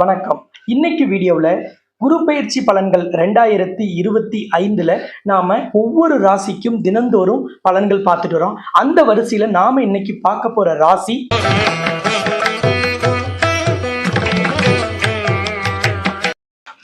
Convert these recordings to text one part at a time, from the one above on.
வணக்கம். இன்னைக்கு வீடியோவில் குரு பயிற்சி பலன்கள் ரெண்டாயிரத்தி இருபத்தி ஐந்துல நாம ஒவ்வொரு ராசிக்கும் தினந்தோறும் பலன்கள் பார்த்துட்டு வரோம். அந்த வரிசையில நாம இன்னைக்கு பார்க்க போற ராசி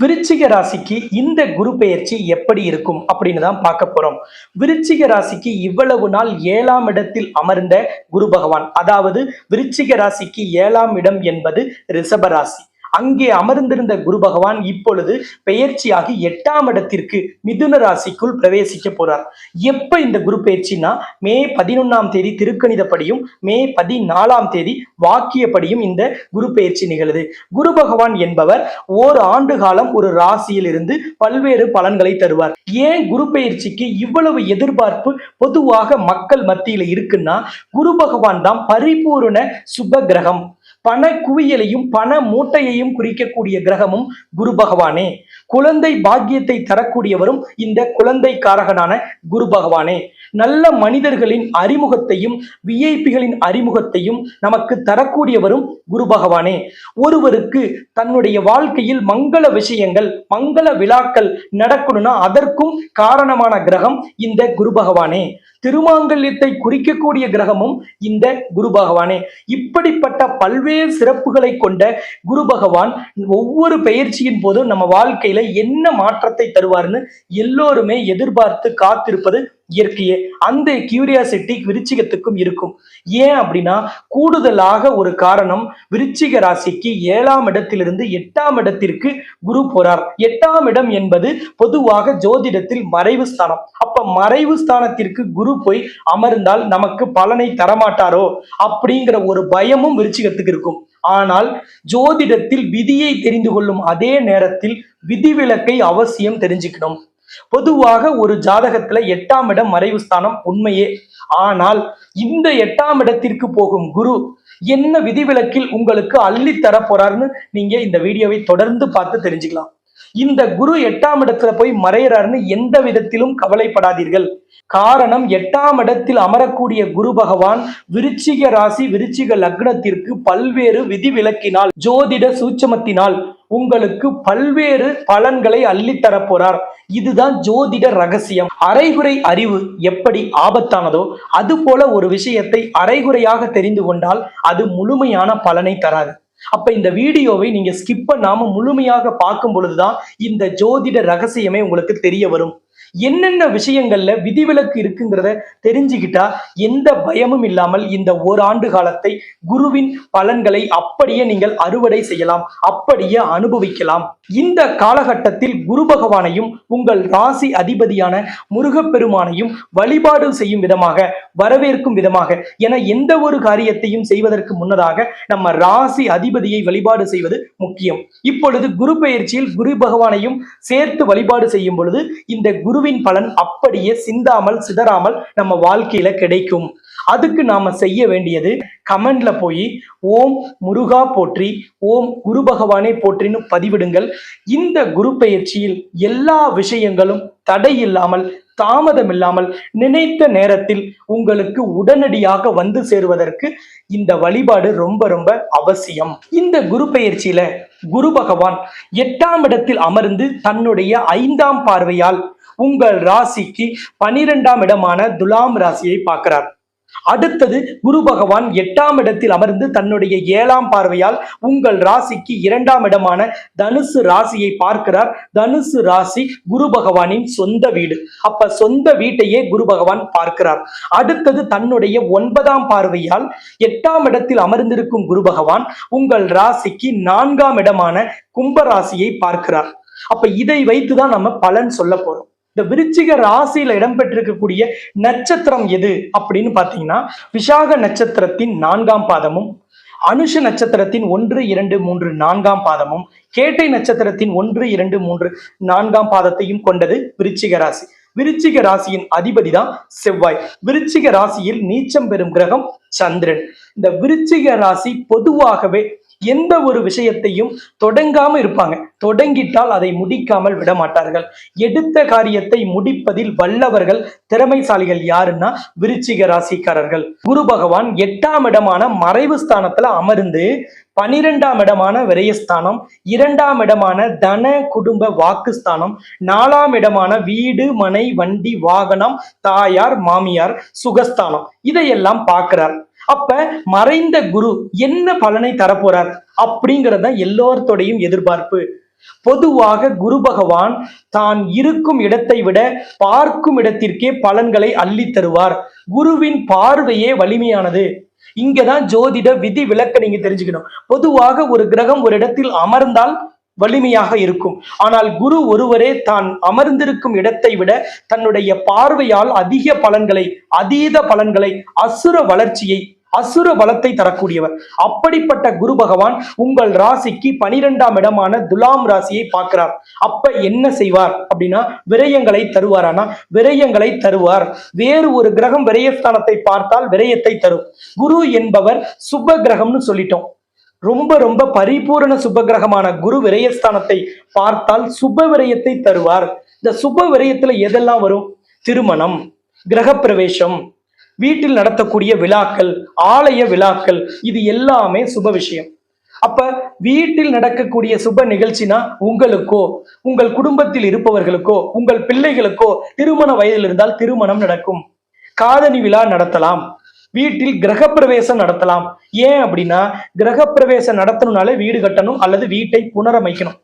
விருச்சிக ராசிக்கு இந்த குரு பெயர்ச்சி எப்படி இருக்கும் அப்படின்னு தான் பார்க்க போறோம். விருச்சிக ராசிக்கு இவ்வளவு நாள் ஏழாம் இடத்தில் அமர்ந்த குரு பகவான். அதாவது விருச்சிக ராசிக்கு ஏழாம் இடம் என்பது ரிஷப ராசி. அங்கே அமர்ந்திருந்த குரு பகவான் இப்பொழுது பெயர்ச்சியாகி எட்டாம் இடத்திற்கு மிதுன ராசிக்குள் பிரவேசிக்க போறார். எப்ப இந்த குரு பெயர்ச்சினா மே பதினொன்னாம் தேதி திருக்கணிதப்படியும் மே பதினாலாம் தேதி வாக்கியப்படியும் இந்த குரு பெயர்ச்சி நிகழுது. குரு பகவான் என்பவர் ஓர் ஆண்டு காலம் ஒரு ராசியில் இருந்து பல்வேறு பலன்களை தருவார். ஏன் குரு பெயர்ச்சிக்கு இவ்வளவு எதிர்பார்ப்பு பொதுவாக மக்கள் மத்தியில இருக்குன்னா குரு பகவான் தான் பரிபூரண சுப கிரகம். பண குவியலையும் பண மூட்டையையும் குறிக்கக்கூடிய கிரகமும் குரு பகவானே. குழந்தை பாக்கியத்தை தரக்கூடியவரும் இந்த குழந்தை காரகனான குரு பகவானே. நல்ல மனிதர்களின் அறிமுகத்தையும் விஐபிகளின் அறிமுகத்தையும் நமக்கு தரக்கூடியவரும் குரு பகவானே. ஒருவருக்கு தன்னுடைய வாழ்க்கையில் மங்கள விஷயங்கள் மங்கள விழாக்கள் நடக்கணும்னா அதற்கும் காரணமான கிரகம் இந்த குரு பகவானே. திருமாங்கல்யத்தை குறிக்கக்கூடிய கிரகமும் இந்த குரு பகவானே. இப்படிப்பட்ட பல்வேறு சிறப்புகளை கொண்ட குரு பகவான் ஒவ்வொரு பயிற்சியின் போதும் நம்ம வாழ்க்கையில என்ன மாற்றத்தை தருவார்னு எல்லோருமே எதிர்பார்த்து காத்திருப்பது இயற்கையே அந்த கியூரியாசிட்டி விருச்சிகத்துக்கும் இருக்கும். ஏன் அப்படின்னா கூடுதலாக ஒரு காரணம் விருச்சிக ராசிக்கு ஏழாம் இடத்திலிருந்து எட்டாம் இடத்திற்கு குரு போறார். எட்டாம் இடம் என்பது பொதுவாக ஜோதிடத்தில் மறைவு ஸ்தானம். அப்ப மறைவு ஸ்தானத்திற்கு குரு போய் அமர்ந்தால் நமக்கு பலனை தரமாட்டாரோ? அப்படிங்கிற ஒரு பயமும் விருச்சிகத்துக்கு இருக்கும். ஆனால் ஜோதிடத்தில் விதியை தெரிந்து கொள்ளும் அதே நேரத்தில் விதிவிலக்கை அவசியம் தெரிஞ்சுக்கணும். பொதுவாக ஒரு ஜாதகத்துல எட்டாம் இடம் மறைவு ஸ்தானம் உண்மையே. ஆனால் இந்த எட்டாம் இடத்திற்கு போகும் குரு என்ன விதிவிலக்கில் உங்களுக்கு அள்ளி தர போறாருன்னு நீங்க இந்த வீடியோவை தொடர்ந்து பார்த்து தெரிஞ்சுக்கலாம். இந்த குரு எட்டாம் இடத்துல போய் மறையிறாருன்னு எந்த விதத்திலும் கவலைப்படாதீர்கள். காரணம் எட்டாம் இடத்தில் அமரக்கூடிய குரு பகவான் விருச்சிக ராசி விருச்சிக லக்னத்திற்கு பல்வேறு விதிவிலக்கினால் ஜோதிட சூட்சமத்தினால் உங்களுக்கு பல்வேறு பலன்களை அள்ளித்தரப்போறார் இதுதான் ஜோதிட ரகசியம். அரைகுறை அறிவு எப்படி ஆபத்தானதோ அது போல ஒரு விஷயத்தை அரைகுறையாக தெரிந்து கொண்டால் அது முழுமையான பலனை தராது. அப்ப இந்த வீடியோவை நீங்க ஸ்கிப் பண்ணாம முழுமையாக பார்க்கும் பொழுதுதான் இந்த ஜோதிட ரகசியமே உங்களுக்கு தெரிய வரும். என்னென்ன விஷயங்கள்ல விதிவிலக்கு இருக்குங்கிறத தெரிஞ்சுக்கிட்டா எந்த பயமும் இல்லாமல் இந்த ஓராண்டு காலத்தை குருவின் பலன்களை அப்படியே நீங்கள் அறுவடை செய்யலாம் அப்படியே அனுபவிக்கலாம். இந்த காலகட்டத்தில் குரு பகவானையும் உங்கள் ராசி அதிபதியான முருகப்பெருமானையும் வழிபாடு செய்யும் விதமாக வரவேற்கும் விதமாக என எந்த ஒரு காரியத்தையும் செய்வதற்கு முன்னதாக நம்ம ராசி அதிபதியை வழிபாடு செய்வது முக்கியம். இப்பொழுது குரு பெயர்ச்சியில் குரு பகவானையும் சேர்த்து வழிபாடு செய்யும் பொழுது இந்த குருவின் பலன் அப்படியே சிந்தாமல் சிதறாமல் நம்ம வாழ்க்கையில கிடைக்கும். அதுக்கு நாம செய்ய வேண்டியது கமெண்ட்ல போய் ஓம் முருகா போற்றி ஓம் குரு பகவானே போற்றின்னு பதிவிடுங்கள். இந்த குரு பெயர்ச்சியில் எல்லா விஷயங்களும் தடை இல்லாமல் தாமதம் இல்லாமல் நினைத்த நேரத்தில் உங்களுக்கு உடனடியாக வந்து சேருவதற்கு இந்த வழிபாடு ரொம்ப ரொம்ப அவசியம். இந்த குரு பெயர்ச்சியில குரு பகவான் எட்டாம் இடத்தில் அமர்ந்து தன்னுடைய ஐந்தாம் பார்வையால் உங்கள் ராசிக்கு பனிரெண்டாம் இடமான துலாம் ராசியை பார்க்கிறார். அடுத்தது குரு பகவான் எட்டாம் இடத்தில் அமர்ந்து தன்னுடைய ஏழாம் பார்வையால் உங்கள் ராசிக்கு இரண்டாம் இடமான தனுசு ராசியை பார்க்கிறார். தனுசு ராசி குரு பகவானின் சொந்த வீடு. அப்ப சொந்த வீட்டையே குரு பகவான் பார்க்கிறார். அடுத்தது தன்னுடைய ஒன்பதாம் பார்வையால் எட்டாம் இடத்தில் அமர்ந்திருக்கும் குரு பகவான் உங்கள் ராசிக்கு நான்காம் இடமான கும்ப ராசியை பார்க்கிறார். அப்ப இதை வைத்துதான் நம்ம பலன் சொல்ல போறோம். இந்த விருச்சிக ராசியில இடம்பெற்றிருக்கக்கூடிய நட்சத்திரம் எது அப்படின்னு பாத்தீங்கன்னா விசாக நட்சத்திரத்தின் நான்காம் பாதமும் அனுஷ நட்சத்திரத்தின் ஒன்று இரண்டு மூன்று நான்காம் பாதமும் கேட்டை நட்சத்திரத்தின் ஒன்று இரண்டு மூன்று நான்காம் பாதத்தையும் கொண்டது விருச்சிக ராசி. விருச்சிக ராசியின் அதிபதி தான் செவ்வாய். விருச்சிக ராசியில் நீச்சம் பெறும் கிரகம் சந்திரன். இந்த விருச்சிக ராசி பொதுவாகவே எந்த ஒரு விஷயத்தையும் தொடங்காம இருப்பாங்க. தொடங்கிட்டால் அதை முடிக்காமல் விட மாட்டார்கள் எடுத்த காரியத்தை முடிப்பதில் வல்லவர்கள் திறமைசாலிகள் யாருன்னா விருச்சிக ராசிக்காரர்கள். குரு பகவான் எட்டாம் இடமான மறைவு ஸ்தானத்துல அமர்ந்து பனிரெண்டாம் இடமான விரயஸ்தானம் இரண்டாம் இடமான தன குடும்ப வாக்குஸ்தானம் நாலாம் இடமான வீடு மனை வண்டி வாகனம் தாயார் மாமியார் சுகஸ்தானம் இதையெல்லாம் பார்க்கிறார். அப்ப மறைந்த குரு என்ன பலனை தரப்போறார்? அப்படிங்கறத எல்லோர்த்தோடையும் எதிர்பார்ப்பு. பொதுவாக குரு பகவான் தான் இருக்கும் இடத்தை விட பார்க்கும் இடத்திற்கே பலன்களை அள்ளி தருவார். குருவின் பார்வையே வலிமையானது. இங்கதான் ஜோதிட விதி விளக்க நீங்க தெரிஞ்சுக்கணும். பொதுவாக ஒரு கிரகம் ஒரு இடத்தில் அமர்ந்தால் வலிமையாக இருக்கும். ஆனால் குரு ஒருவரே தான் அமர்ந்திருக்கும் இடத்தை விட தன்னுடைய பார்வையால் அதிக பலன்களை அதீத பலன்களை அசுர வளர்ச்சியை அசுர பலத்தை தரக்கூடியவர். அப்படிப்பட்ட குரு பகவான் உங்கள் ராசிக்கு பனிரெண்டாம் இடமான துலாம் ராசியை பார்க்கிறார். அப்ப என்ன செய்வார்? அப்படின்னா விரயங்களை தருவாரானா விரயங்களை தருவார். வேறு ஒரு கிரகம் விரயஸ்தானத்தை பார்த்தால் விரயத்தை தரும். குரு என்பவர் சுப கிரகம்னு சொல்லிட்டோம். ரொம்ப ரொம்ப பரிபூரண சுப கிரகமான குரு விரயஸ்தானத்தை பார்த்தால் சுப விரயத்தை தருவார். இந்த சுப விரயத்துல எதெல்லாம் வரும்? திருமணம் கிரகப்பிரவேசம் வீட்டில் நடத்தக்கூடிய விழாக்கள் ஆலய விழாக்கள் இது எல்லாமே சுப விஷயம். அப்ப வீட்டில் நடக்கக்கூடிய சுப நிகழ்ச்சினா உங்களுக்கோ உங்கள் குடும்பத்தில் இருப்பவர்களுக்கோ உங்கள் பிள்ளைகளுக்கோ திருமண வயதில் இருந்தால் திருமணம் நடக்கும். காதணி விழா நடத்தலாம். வீட்டில் கிரகப்பிரவேசம் நடத்தலாம். ஏன் அப்படின்னா கிரகப்பிரவேசம் நடத்தணும்னாலே வீடு கட்டணும் அல்லது வீட்டை புனரமைக்கணும்.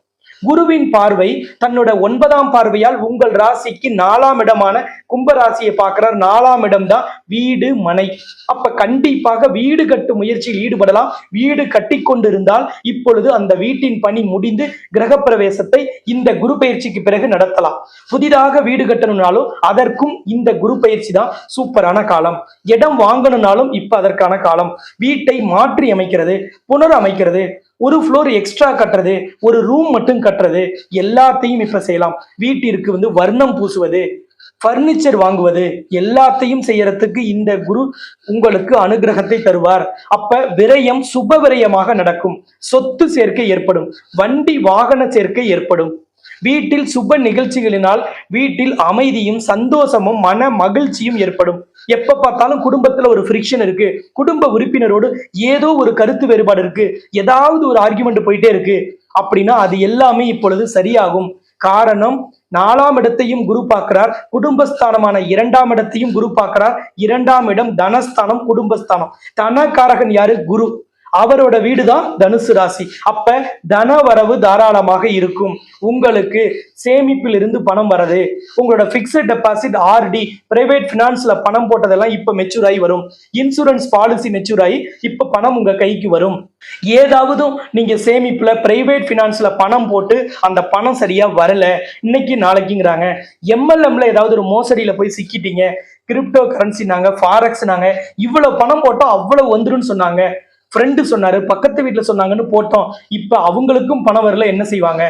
குருவின் பார்வை தன்னோட ஒன்பதாம் பார்வையால் உங்கள் ராசிக்கு நாலாம் இடமான கும்ப ராசியை பார்க்கிறார். நாலாம் இடம் தான் வீடு மனை. அப்ப கண்டிப்பாக வீடு கட்டும் முயற்சியில் ஈடுபடலாம். வீடு கட்டி கொண்டிருந்தால் இப்பொழுது அந்த வீட்டின் பணி முடிந்து கிரகப்பிரவேசத்தை இந்த குரு பயிற்சிக்கு பிறகு நடத்தலாம். புதிதாக வீடு கட்டணும்னாலும் அதற்கும் இந்த குரு பயிற்சி தான் சூப்பரான காலம். இடம் வாங்கணும்னாலும் இப்ப அதற்கான காலம். வீட்டை மாற்றி அமைக்கிறது புனர் அமைக்கிறது ஒரு ஃப்ளோர் எக்ஸ்ட்ரா கட்டுறது ஒரு ரூம் மட்டும் கட்டுறது எல்லாத்தையும் இப்ப செய்யலாம். வீட்டிற்கு வந்து வர்ணம் பூசுவது ஃபர்னிச்சர் வாங்குவது எல்லாத்தையும் செய்யறதுக்கு இந்த குரு உங்களுக்கு அனுகிரகத்தை தருவார். அப்ப விரயம் சுப விரயமாக நடக்கும். சொத்து சேர்க்கை ஏற்படும். வண்டி வாகன சேர்க்கை ஏற்படும். வீட்டில் சுப நிகழ்ச்சிகளினால் வீட்டில் அமைதியும் சந்தோஷமும் மன மகிழ்ச்சியும் ஏற்படும். எப்ப பார்த்தாலும் குடும்பத்துல ஒரு ஃப்ரிக்ஷன் இருக்கு. குடும்ப உறுப்பினரோடு ஏதோ ஒரு கருத்து வேறுபாடு இருக்கு. ஏதாவது ஒரு ஆர்குமெண்ட் போயிட்டே இருக்கு. அப்படின்னா அது எல்லாமே இப்பொழுது சரியாகும். காரணம் நாலாம் இடத்தையும் குரு பார்க்கிறார். குடும்பஸ்தானமான இரண்டாம் இடத்தையும் குரு பார்க்கிறார். இரண்டாம் இடம் தனஸ்தானம் குடும்பஸ்தானம். தனகாரகன் யாரு? குரு. அவரோட வீடு தான் தனுசு ராசி. அப்ப தன வரவு தாராளமாக இருக்கும். உங்களுக்கு சேமிப்பில் இருந்து பணம் வரது உங்களோட fixed deposit R D private பினான்ஸ்ல பணம் போட்டதெல்லாம் இப்ப மெச்சூர் ஆகி வரும். இன்சூரன்ஸ் பாலிசி மெச்சூர் ஆகி இப்ப பணம் உங்க கைக்கு வரும். ஏதாவது நீங்க சேமிப்புல பிரைவேட் பினான்ஸ்ல பணம் போட்டு அந்த பணம் சரியா வரல இன்னைக்கு நாளைக்குங்கிறாங்க. எம்எல்எம்ல ஏதாவது ஒரு மோசடியில போய் சிக்கிட்டீங்க கிரிப்டோ கரன்சினாங்க ஃபாரெக்ஸ்னாங்க இவ்வளவு பணம் போட்டோம் அவ்வளவு வந்துருன்னு சொன்னாங்க. ஃப்ரெண்டு சொன்னாரு பக்கத்து வீட்டுல சொன்னாங்கன்னு போட்டோம். இப்ப அவங்களுக்கும் பணம் வரல என்ன செய்வாங்க?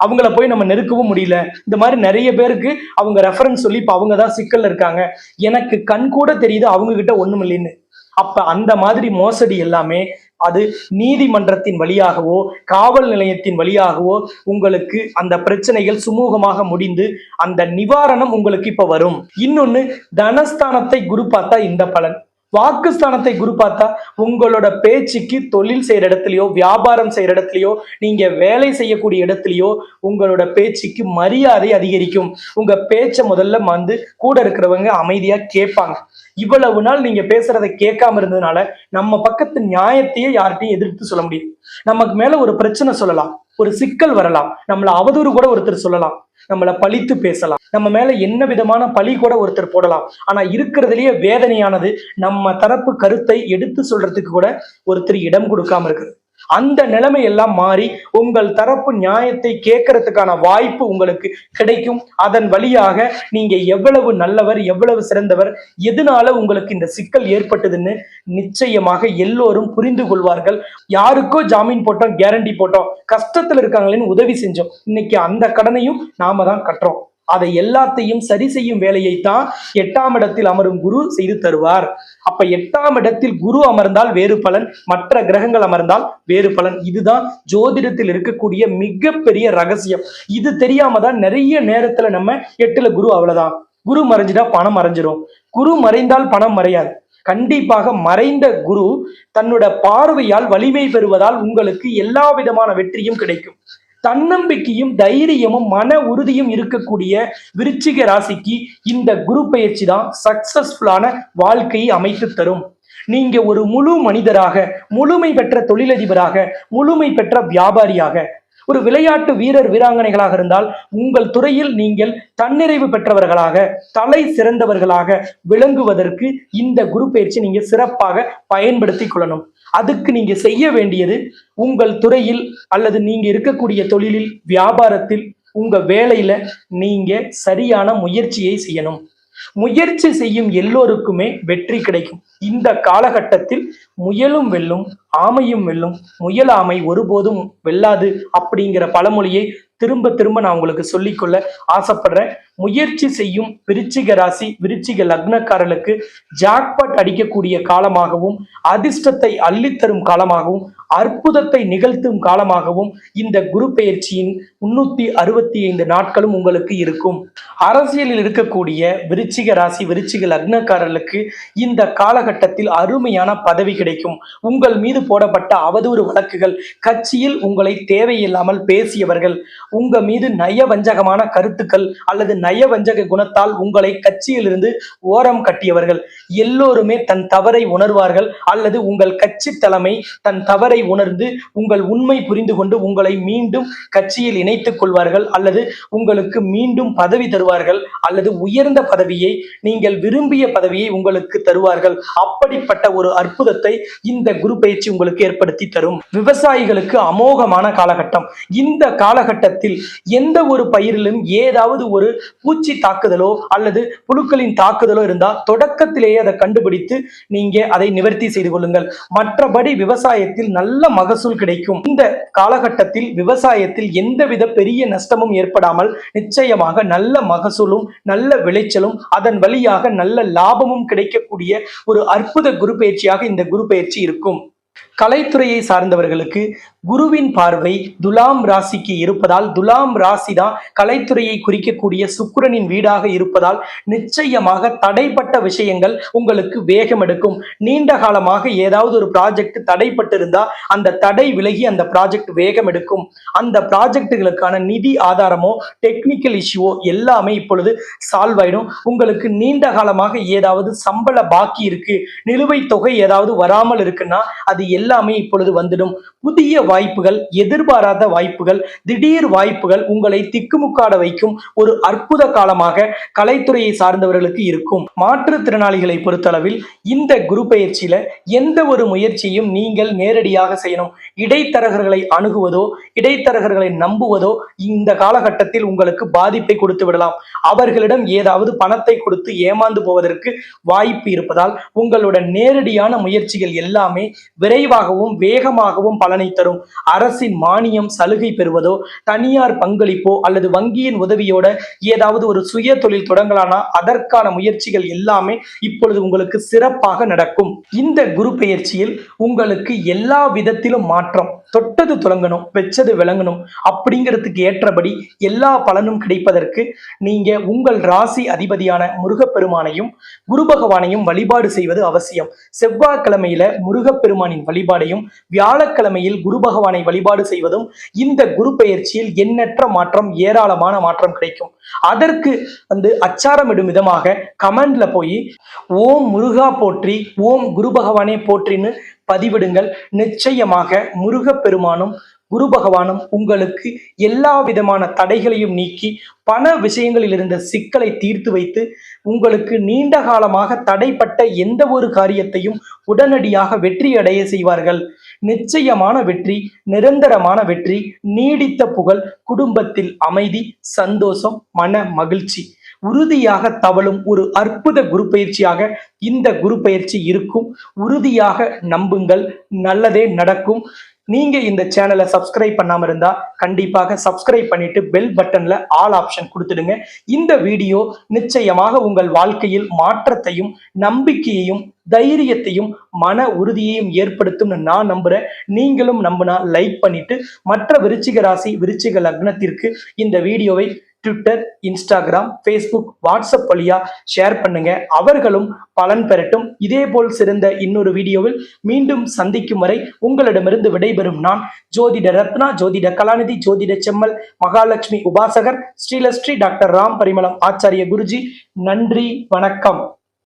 அவங்கள போய் நம்ம நெருக்கவும் முடியல. இந்த மாதிரி நிறைய பேருக்கு அவங்க ரெஃபரன்ஸ் சொல்லி இப்ப அவங்க தான் சிக்கல்ல இருக்காங்க. எனக்கு கண் கூட தெரியுது அவங்க கிட்ட ஒண்ணும் இல்லைன்னு. அப்ப அந்த மாதிரி மோசடி எல்லாமே அது நீதிமன்றத்தின் வழியாகவோ காவல் நிலையத்தின் வழியாகவோ உங்களுக்கு அந்த பிரச்சனைகள் சுமூகமாக முடிந்து அந்த நிவாரணம் உங்களுக்கு இப்ப வரும். இன்னொன்னு தனஸ்தானத்தை குரு பார்த்தா இந்த பலன். வாக்குஸ்தானத்தை குரு பார்த்தா உங்களோட பேச்சுக்கு தொழில் செய்யற இடத்துலயோ வியாபாரம் செய்யற இடத்துலயோ நீங்க வேலை செய்யக்கூடிய இடத்துலயோ உங்களோட பேச்சுக்கு மரியாதை அதிகரிக்கும். உங்க பேச்சை முதல்ல வந்து கூட இருக்கிறவங்க அமைதியா கேட்பாங்க. இவ்வளவு நாள் நீங்க பேசுறதை கேட்காம இருந்ததுனால நம்ம பக்கத்து நியாயத்தையே யார்கிட்டையும் எதிர்த்து சொல்ல முடியும் நமக்கு மேல ஒரு பிரச்சனை சொல்லலாம். ஒரு சிக்கல் வரலாம். நம்மள அவதூறு கூட ஒருத்தர் சொல்லலாம். நம்மள பழித்து பேசலாம். நம்ம மேல என்ன விதமான பழி கூட ஒருத்தர் போடலாம். ஆனா இருக்கிறதுலயே வேதனையானது நம்ம தரப்பு கருத்தை எடுத்து சொல்றதுக்கு கூட ஒருத்தர் இடம் கொடுக்காம இருக்குது. அந்த நிலைமை எல்லாம் மாறி உங்கள் தரப்பு நியாயத்தை கேட்கறதுக்கான வாய்ப்பு உங்களுக்கு கிடைக்கும். அதன் வழியாக நீங்க எவ்வளவு நல்லவர் எவ்வளவு சிறந்தவர் எதனால உங்களுக்கு இந்த சிக்கல் ஏற்பட்டதுன்னு நிச்சயமாக எல்லோரும் புரிந்து கொள்வார்கள். யாருக்கோ ஜாமீன் போட்டோம் கேரண்டி போட்டோம் கஷ்டத்துல இருக்காங்களேன்னு உதவி செஞ்சோம். இன்னைக்கு அந்த கடனையும் நாம தான் கட்டுறோம். அதை எல்லாத்தையும் சரி செய்யும் வேலையைத்தான் எட்டாம் இடத்தில் அமரும் குரு செய்து தருவார். அப்ப எட்டாம் இடத்தில் குரு அமர்ந்தால் வேறு பலன் மற்ற கிரகங்கள் அமர்ந்தால் வேறு பலன். இதுதான் ஜோதிடத்தில் இருக்கக்கூடிய மிகப்பெரிய ரகசியம். இது தெரியாம தான் நிறைய நேரத்துல நம்ம எட்டுல குரு அவ்வளவுதான். குரு மறைஞ்சிட்டா பணம் மறைஞ்சிரும். குரு மறைந்தால் பணம் மறையாது. கண்டிப்பாக மறைந்த குரு தன்னோட பார்வையால் வலிமை பெறுவதால் உங்களுக்கு எல்லா விதமான வெற்றியும் கிடைக்கும். தன்னம்பிக்கையும் தைரியமும் மன உறுதியும் இருக்கக்கூடிய விருச்சிக ராசிக்கு இந்த குரு பயிற்சி தான் சக்சஸ்ஃபுல்லான வாழ்க்கையை அமைத்து தரும். நீங்க ஒரு முழு மனிதராக முழுமை பெற்ற தொழிலதிபராக முழுமை பெற்ற வியாபாரியாக ஒரு விளையாட்டு வீரர் வீராங்கனைகளாக இருந்தால் உங்கள் துறையில் நீங்கள் தன்னிறைவு பெற்றவர்களாக தலை சிறந்தவர்களாக விளங்குவதற்கு இந்த குரு பயிற்சி நீங்க சிறப்பாக பயன்படுத்தி கொள்ளணும். அதுக்கு நீங்க செய்ய வேண்டியது உங்கள் துறையில் அல்லது நீங்க இருக்கக்கூடிய தொழிலில் வியாபாரத்தில் உங்க வேலையில நீங்க சரியான முயற்சியை செய்யணும். முயற்சி செய்யும் எல்லோருக்குமே வெற்றி கிடைக்கும். இந்த காலகட்டத்தில் முயலும் வெல்லும் ஆமையும் வெல்லும் முயலாமை ஒருபோதும் வெல்லாது அப்படிங்கிற பழமொழியை திரும்ப திரும்ப நான் உங்களுக்கு சொல்லிக்கொள்ள ஆசைப்படுறேன். முயற்சி செய்யும் விருச்சிக ராசி விருச்சிக லக்னக்காரர்களுக்கு ஜாக்பாட் அடிக்கக்கூடிய காலமாகவும் அதிர்ஷ்டத்தை அள்ளித்தரும் காலமாகவும் அற்புதத்தை நிகழ்த்தும் காலமாகவும் இந்த குரு பெயர்ச்சியின் முன்னூத்தி அறுபத்தி ஐந்து நாட்களும் உங்களுக்கு இருக்கும். அரசியலில் இருக்கக்கூடிய விருச்சிக ராசி விருச்சிக லக்னக்காரர்களுக்கு இந்த காலகட்டத்தில் அருமையான பதவி கிடைக்கும். உங்கள் மீது போடப்பட்ட அவதூறு வழக்குகள் கட்சியில் உங்களை தேவையில்லாமல் பேசியவர்கள் உங்க மீது நயவஞ்சகமான கருத்துக்கள் அல்லது நயவஞ்சக குணத்தால் உங்களை கட்சியிலிருந்து ஓரம் கட்டியவர்கள். எல்லோருமே தன் தவறை உணர்வார்கள் அல்லது உங்கள் கட்சி தலைமை தன் தவறை உணர்ந்து உங்கள் உண்மை புரிந்து கொண்டு உங்களை மீண்டும் கட்சியில் இணைத்துக் கொள்வார்கள் அல்லது உங்களுக்கு மீண்டும் பதவி தருவார்கள் அல்லது உயர்ந்த பதவியை நீங்கள் விரும்பிய பதவியை உங்களுக்கு தருவார்கள். அப்படிப்பட்ட ஒரு அற்புதத்தை இந்த குரு பயிற்சி உங்களுக்கு ஏற்படுத்தி தரும். விவசாயிகளுக்கு அமோகமான காலகட்டம். இந்த காலகட்டத்தில் எந்த ஒரு பயிரிலும் ஏதாவது ஒரு பூச்சி தாக்குதலோ அல்லது புழுக்களின் தாக்குதலோ இருந்தால் தொடக்கத்திலேயே அதை கண்டுபிடித்து நீங்க அதை நிவர்த்தி செய்து கொள்ளுங்கள். மற்றபடி விவசாயத்தில் நல்ல மகசூல் கிடைக்கும். இந்த காலகட்டத்தில் விவசாயத்தில் எந்தவித பெரிய நஷ்டமும் ஏற்படாமல் நிச்சயமாக நல்ல மகசூலும் நல்ல விளைச்சலும் அதன் வழியாக நல்ல லாபமும் கிடைக்கக்கூடிய ஒரு அற்புத குரு பயிற்சியாக இந்த குரு பயிற்சி இருக்கும். கலைத்துறையை சார்ந்தவர்களுக்கு குருவின் பார்வை துலாம் ராசிக்கு இருப்பதால் துலாம் ராசி தான் கலைத்துறையை குறிக்கக்கூடிய சுக்கிரனின் வீடாக இருப்பதால் நிச்சயமாக தடைப்பட்ட விஷயங்கள் உங்களுக்கு வேகம் எடுக்கும். நீண்ட காலமாக ஏதாவது ஒரு ப்ராஜெக்ட் தடைப்பட்டிருந்தா அந்த தடை விலகி அந்த ப்ராஜெக்ட் வேகம் எடுக்கும். அந்த ப்ராஜெக்டுகளுக்கான நிதி ஆதாரமோ டெக்னிக்கல் இஷ்யூவோ எல்லாமே இப்பொழுது சால்வ் ஆயிடும். உங்களுக்கு நீண்ட காலமாக ஏதாவது சம்பள பாக்கி இருக்கு நிலுவைத் தொகை ஏதாவது வராமல் இருக்குன்னா அது அது எல்லாமே இப்பொழுது வந்துடும். புதிய வாய்ப்புகள் எதிர்பாராத வாய்ப்புகள் திடீர் வாய்ப்புகள் உங்களை திக்குமுக்காட வைக்கும் ஒரு அற்புத காலமாக கலைத்துறையை சார்ந்தவர்களுக்கு இருக்கும். மாற்றுத்திறனாளிகளை பொறுத்தளவில் இந்த குரு பயிற்சியில எந்த ஒரு முயற்சியும் நீங்கள் நேரடியாக செய்யணும். இடைத்தரகர்களை அணுகுவதோ இடைத்தரகர்களை நம்புவதோ இந்த காலகட்டத்தில் உங்களுக்கு பாதிப்பை கொடுத்து விடலாம். அவர்களிடம் ஏதாவது பணத்தை கொடுத்து ஏமாந்து போவதற்கு வாய்ப்பு இருப்பதால் உங்களோட நேரடியான முயற்சிகள் எல்லாமே விரை விரைவாகவும் வேகமாகவும் பலனை தரும். அரசின் மானியம் சலுகை பெறுவதோ தனியார் பங்களிப்போ அல்லது வங்கியின் உதவியோட ஏதாவது ஒரு சுய தொழில் தொடங்கலானா அதற்கான முயற்சிகள் எல்லாமே இப்பொழுது உங்களுக்கு சிறப்பாக நடக்கும். இந்த குரு பெயர்ச்சியில் உங்களுக்கு எல்லா விதத்திலும் மாற்றம். தொட்டது தொடங்கணும் வெச்சது விளங்கணும் அப்படிங்கிறதுக்கு ஏற்றபடி எல்லா பலனும் கிடைப்பதற்கு நீங்க உங்கள் ராசி அதிபதியான முருகப்பெருமானையும் குரு பகவானையும் வழிபாடு செய்வது அவசியம். செவ்வாய்க்கிழமையில முருகப்பெருமானின் வழிபாடையும் வியாழக்கிழமையில் குரு பகவானை வழிபாடு செய்வதும் இந்த குரு பெயர்ச்சியில் எண்ணற்ற மாற்றம் ஏராளமான மாற்றம் கிடைக்கும். அதற்கு வந்து அச்சாரமிடும் விதமாக கமெண்ட்ல போய் ஓம் முருகா போற்றி ஓம் குரு பகவானே போற்றின்னு பதிவிடுங்கள். நிச்சயமாக முருகப்பெருமானும் குரு பகவானும் உங்களுக்கு எல்லா விதமான தடைகளையும் நீக்கி பண விஷயங்களில் இருந்த சிக்கலை தீர்த்து வைத்து உங்களுக்கு நீண்ட காலமாக தடைப்பட்ட எந்த ஒரு காரியத்தையும் உடனடியாக வெற்றி அடைய செய்வார்கள். நிச்சயமான வெற்றி நிரந்தரமான வெற்றி நீடித்த புகழ் குடும்பத்தில் அமைதி சந்தோஷம் மன மகிழ்ச்சி. உறுதியாக தவழும் ஒரு அற்புத குரு பயிற்சியாக இந்த குரு பயிற்சி இருக்கும். உறுதியாக நம்புங்கள் நல்லதே நடக்கும். நீங்க இந்த சேனலை சப்ஸ்கிரைப் பண்ணாம இருந்தா கண்டிப்பாக சப்ஸ்கிரைப் பண்ணிட்டு பெல் பட்டன்ல ஆல் ஆப்ஷன் கொடுத்துடுங்க. இந்த வீடியோ நிச்சயமாக உங்கள் வாழ்க்கையில் மாற்றத்தையும் நம்பிக்கையையும் தைரியத்தையும் மன உறுதியையும் ஏற்படுத்தும்னு நான் நம்புறேன். நீங்களும் நம்பினா லைக் பண்ணிட்டு மற்ற விருச்சிக ராசி விருச்சிக லக்னத்திற்கு இந்த வீடியோவை ட்விட்டர் இன்ஸ்டாகிராம் ஃபேஸ்புக் வாட்ஸ்அப் வழியா ஷேர் பண்ணுங்க. அவர்களும் பலன் பெறட்டும். இதேபோல் சிறந்த இன்னொரு வீடியோவில் மீண்டும் சந்திக்கும் வரை உங்களிடமிருந்து விடைபெறும் நான் ஜோதிட ரத்னா ஜோதிட கலாநிதி ஜோதிட செம்மல் மகாலட்சுமி உபாசகர் ஸ்ரீலஸ்ரீ டாக்டர் ராம் பரிமளம் ஆச்சாரிய குருஜி. நன்றி வணக்கம்.